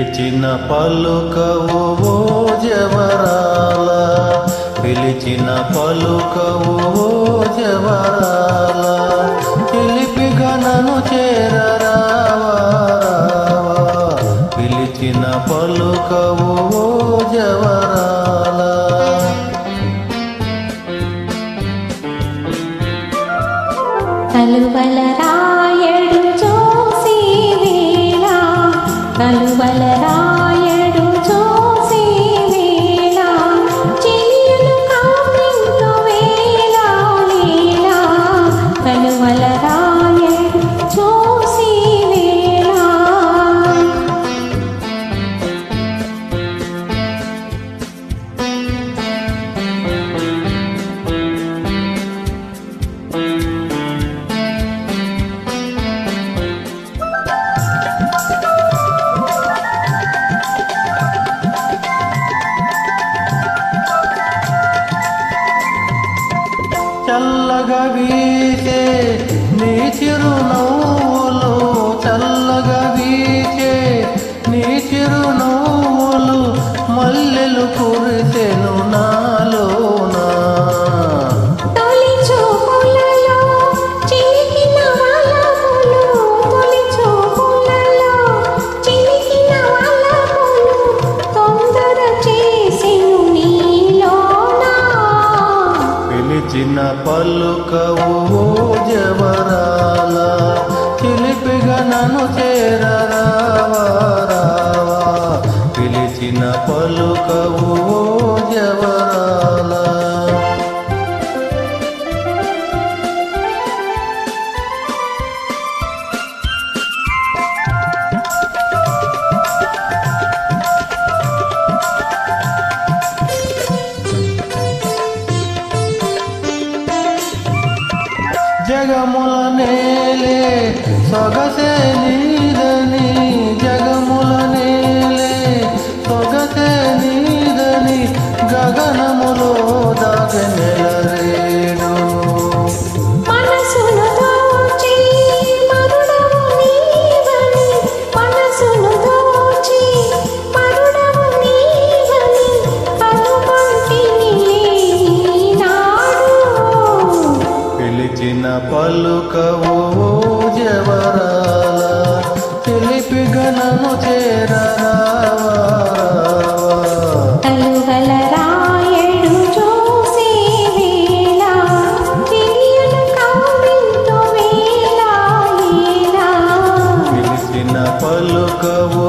పిలిచిన పలుకవు ఓ జవరాల. పిలిచిన పలుకవు ఓ జవరాల. పిలిపిగా నన్ను చేరరావా పిలిచిన పలుకవు ఓ జవరాల. కలువల बलराम చల్లగా వీచే నీ చిరునవ్వులు చల్లగా వీచే నీ చిరునవ్వులు మల్లెలు చిన్న పలుకవు జవరాల చిలిపిగా నన్ను చేరరావా పిలిచిన పలుకవు ఓ జవరాల. జగముల నేలే సొగసే నీదని. కవ్వింతు వేళ వేళ పిలిచిన పలుకవు